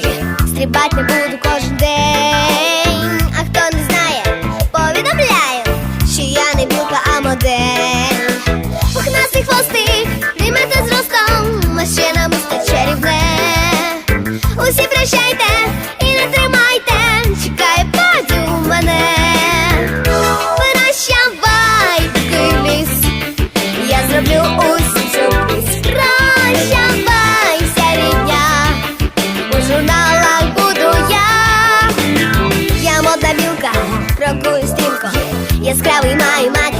спать не буду кожен день. А хто не знає, повідомляю, що я не білка, а модель. Пухнастий хвостик, не зростом, машина намисто чарівне. Усі прощайте I'm maj